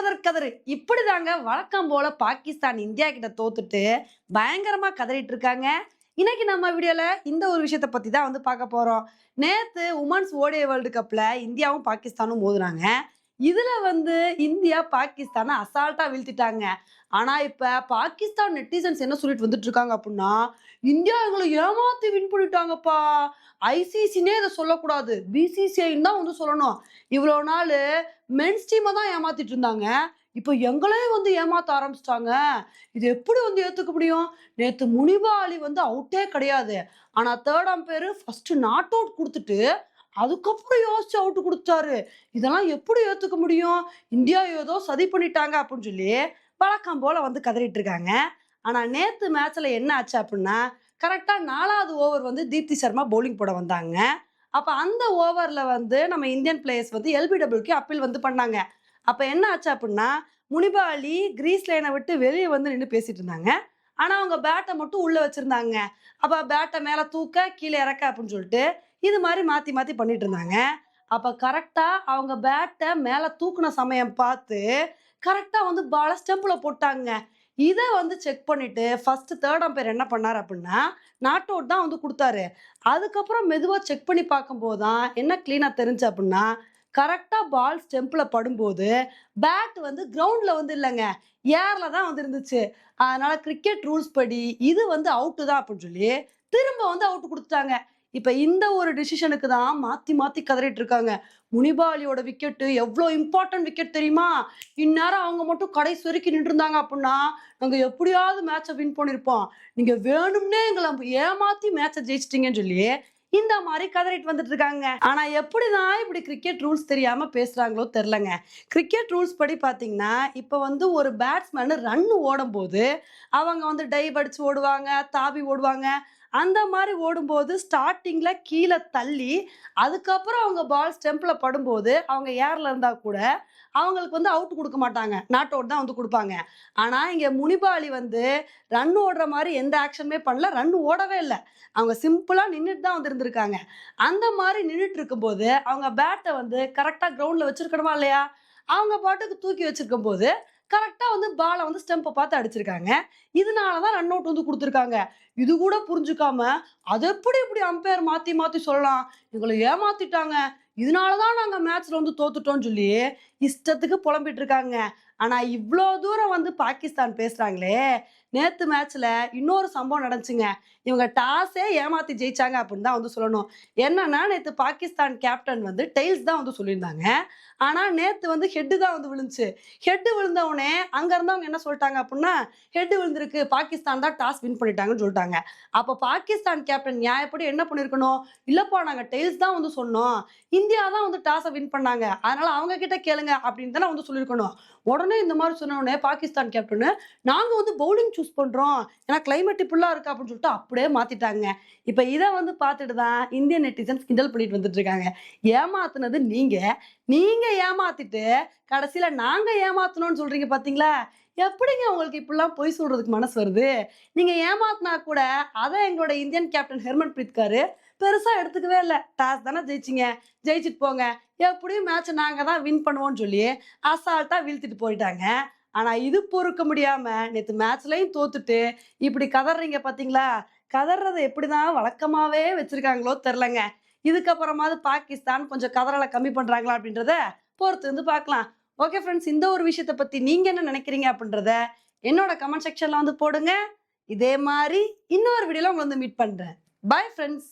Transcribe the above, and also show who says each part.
Speaker 1: கதர் கதறு இப்படிதாங்க வழக்கம் போல பாகிஸ்தான் இந்தியா கிட்ட தோத்துட்டு பயங்கரமா கதறிட்டு இருக்காங்க இன்னைக்கு நம்ம வீடியோல இந்த ஒரு விஷயத்த பத்தி தான் வந்து பார்க்க போறோம். நேத்து உமன்ஸ் ஓடிய வேர்ல்டு கப்ல இந்தியாவும் பாகிஸ்தானும் மோதுனாங்க. இதுல வந்து இந்தியா பாகிஸ்தானை அசால்ட்டா வீழ்த்திட்டாங்க. ஆனா இப்ப பாகிஸ்தான் நெட்டிசன்ஸ் என்ன சொல்லிட்டு வந்துட்டு இருக்காங்க அப்படின்னா இந்தியா எங்களை ஏமாத்தி வின் பண்ணிட்டாங்கப்பா. ஐசிசினே இதை சொல்லக்கூடாது. பிசிசிஐன்னு தான் வந்து சொல்லணும். இவ்வளோ நாள் மென்ஸ் டீமை தான் ஏமாத்திட்டு இருந்தாங்க. இப்போ எங்களே வந்து ஏமாத்த ஆரம்பிச்சிட்டாங்க. இது எப்படி வந்து ஏத்துக்க முடியும்? நேத்து முனிபா அலி வந்து அவுட்டே கிடையாது. ஆனா third umpire first not out கொடுத்துட்டு அதுக்கப்புறம் யோசிச்சு அவுட்டு கொடுத்தாரு. இதெல்லாம் எப்படி ஏற்றுக்க முடியும்? இந்தியா ஏதோ சதி பண்ணிட்டாங்க அப்படின்னு சொல்லி வழக்கம் போல வந்து கதறிட்டு இருக்காங்க. ஆனால் நேற்று மேட்ச்சில் என்ன ஆச்சு அப்படின்னா கரெக்டாக நாலாவது ஓவர் வந்து தீப்தி சர்மா பவுலிங் போட வந்தாங்க. அப்போ அந்த ஓவரில் வந்து நம்ம இந்தியன் பிளேயர்ஸ் வந்து எல்பிடபிள்யூக்கு அப்பீல் வந்து பண்ணாங்க. அப்போ என்ன ஆச்சு அப்படின்னா முனிபா அலி கிரீஸ் லைனை விட்டு வெளியே வந்து நின்று பேசிட்டு இருந்தாங்க. ஆனால் அவங்க பேட்டை மட்டும் உள்ளே வச்சுருந்தாங்க. அப்போ பேட்டை மேலே தூக்க கீழே இறக்க அப்படின்னு சொல்லிட்டு இது மாதிரி மாற்றி மாற்றி பண்ணிட்டு இருந்தாங்க. அப்போ கரெக்டாக அவங்க பேட்டை மேலே தூக்குன சமயம் பார்த்து கரெக்டாக வந்து பால ஸ்டெம்பில் போட்டாங்க. இதை வந்து செக் பண்ணிட்டு ஃபர்ஸ்ட் தேர்ட் அம்பையர் என்ன பண்ணார் அப்படின்னா நாட் அவுட் தான் வந்து கொடுத்தாரு. அதுக்கப்புறம் மெதுவாக செக் பண்ணி பார்க்கும்போது தான் என்ன க்ளீனாக தெரிஞ்சு அப்படின்னா கரெக்டாக பால் ஸ்டெம்பில் படும்போது பேட் வந்து கிரவுண்டில் வந்து இல்லைங்க ஏரில் தான் வந்து இருந்துச்சு. அதனால் கிரிக்கெட் ரூல்ஸ் படி இது வந்து அவுட்டு தான் அப்படின்னு சொல்லி திரும்ப வந்து அவுட்டு கொடுத்துட்டாங்க. இப்போ இந்த ஒரு டிசிஷனுக்கு தான் மாற்றி மாற்றி கதறிட்டு இருக்காங்க முனிபாலியோட விக்கெட்டு எவ்வளோ இம்பார்ட்டன்ட் விக்கெட் தெரியுமா? இந்நேரம் அவங்க மட்டும் கடை சுருக்கி நின்று இருந்தாங்க அப்படின்னா நாங்கள் எப்படியாவது மேட்சை வின் பண்ணியிருப்போம் நீங்கள் வேணும்னே எங்களை ஏமாற்றி மேட்சை ஜெயிச்சிட்டீங்கன்னு சொல்லி இந்த மாதிரி கதறிட்டு வந்துட்டு இருக்காங்க ஆனா எப்படிதான் இப்படி கிரிக்கெட் ரூல்ஸ் தெரியாம பேசுறாங்களோ தெரிலங்க. கிரிக்கெட் ரூல்ஸ் படி பாத்தீங்கன்னா இப்போ வந்து ஒரு பேட்ஸ்மேன் ரன் ஓடும் போது அவங்க வந்து டைவ் அடிச்சு ஓடுவாங்க தாவி ஓடுவாங்க. அந்த மாதிரி ஓடும்போது ஸ்டார்டிங்கில் கீழே தள்ளி அதுக்கப்புறம் அவங்க பால் ஸ்டெம்பில் படும்போது அவங்க ஏரில் இருந்தால் கூட அவங்களுக்கு வந்து அவுட் கொடுக்க மாட்டாங்க. நாட் அவுட் தான் வந்து கொடுப்பாங்க. ஆனால் இங்கே முனிபாலி வந்து ரன் ஓடுற மாதிரி எந்த ஆக்ஷனுமே பண்ணல. ரன் ஓடவே இல்லை. அவங்க சிம்பிளாக நின்றுட்டு தான் வந்து இருந்திருக்காங்க அந்த மாதிரி நின்றுட்டு இருக்கும்போது அவங்க பேட்டை வந்து கரெக்டாக கிரவுண்டில் வச்சுருக்கணுமா இல்லையா? அவங்க பாட்டுக்கு தூக்கி வச்சிருக்கும் போது கரெக்டா வந்து பாலை வந்து ஸ்டெம்பை பார்த்து அடிச்சிருக்காங்க. இதனாலதான் ரன் அவுட் வந்து கொடுத்துருக்காங்க. இது கூட புரிஞ்சுக்காம அது எப்படி இப்படி அம்பையர் மாத்தி மாத்தி சொல்லலாம்? எங்களை ஏமாத்திட்டாங்க. இதனால தான் நாங்கள் மேட்ச்ல வந்து தோத்துட்டோம்னு சொல்லி இஷ்டத்துக்கு புலம்பிட்டு இருக்காங்க ஆனால் இவ்வளோ தூரம் வந்து பாகிஸ்தான் பேசுகிறாங்களே நேற்று மேட்ச்சில் இன்னொரு சம்பவம் நடந்துச்சுங்க. இவங்க டாஸே ஏமாற்றி ஜெயிச்சாங்க அப்படின்னு தான் வந்து சொல்லணும். என்னன்னா நேற்று பாகிஸ்தான் கேப்டன் வந்து டெய்ல்ஸ் தான் வந்து சொல்லியிருந்தாங்க. ஆனால் நேற்று வந்து ஹெட்டு தான் வந்து விழுந்துச்சு. ஹெட்டு விழுந்தவுடனே அங்கே இருந்தவங்க என்ன சொல்லிட்டாங்க அப்படின்னா ஹெட்டு விழுந்திருக்கு. பாகிஸ்தான் தான் டாஸ் வின் பண்ணிட்டாங்கன்னு சொல்லிட்டாங்க. அப்போ பாகிஸ்தான் கேப்டன் நியாயப்படி என்ன பண்ணியிருக்கணும்? இல்லைப்பா நாங்கள் டெய்ல்ஸ் தான் வந்து சொன்னோம். இந்தியா தான் வந்து டாஸை வின் பண்ணாங்க. அதனால அவங்க கிட்ட கேளுங்க அப்படின்னு தான் வந்து சொல்லியிருக்கணும். உடனே இந்த மாதிரி சொன்ன பாகிஸ்தான் கேப்டன் நாங்க வந்து பவுலிங் சூஸ் பண்றோம். ஏன்னா கிளைமேட் இப்படிலாம் இருக்கு அப்படின்னு சொல்லிட்டு அப்படியே மாத்திட்டாங்க. இப்ப இதை வந்து பார்த்துட்டு தான் இந்தியன் நெட்டிசன்ஸ் கிண்டல் பண்ணிட்டு வந்துட்டு இருக்காங்க. ஏமாத்துனது நீங்க. நீங்க ஏமாத்திட்டு கடைசியில நாங்க ஏமாத்தணும்னு சொல்றீங்க பாத்தீங்களா? எப்படிங்க உங்களுக்கு இப்படிலாம் பொய் சொல்றதுக்கு மனசு வருது? நீங்க ஏமாத்தினா கூட அதை எங்களோட இந்தியன் கேப்டன் ஹெர்மன் பிரீத்காரு பெருசா எடுத்துக்கவே இல்லை. டாஸ் தானே ஜெயிச்சிங்க. ஜெயிச்சிட்டு போங்க. எப்படியும் மேட்ச் நாங்க தான் வின் பண்ணுவோம்னு சொல்லி அசால்ட்டா வீழ்த்திட்டு போயிட்டாங்க. ஆனா இது பொறுக்க முடியாம நேற்று மேட்ச்லயும் தோத்துட்டு இப்படி கதறீங்க பாத்தீங்களா? கதறதை எப்படிதான் வழக்கமாவே வச்சிருக்காங்களோ தெரிலங்க இதுக்கப்புறமாவது பாகிஸ்தான் கொஞ்சம் கதறலை கம்மி பண்றாங்களா அப்படின்றத பொறுத்து வந்து பார்க்கலாம். ஓகே ஃப்ரெண்ட்ஸ் இந்த ஒரு விஷயத்தை பத்தி நீங்க என்ன நினைக்கிறீங்க அப்படின்றத என்னோட கமெண்ட் செக்ஷன்ல வந்து போடுங்க. இதே மாதிரி இன்னொரு வீடியோல உங்களை வந்து மீட் பண்றேன். Bye friends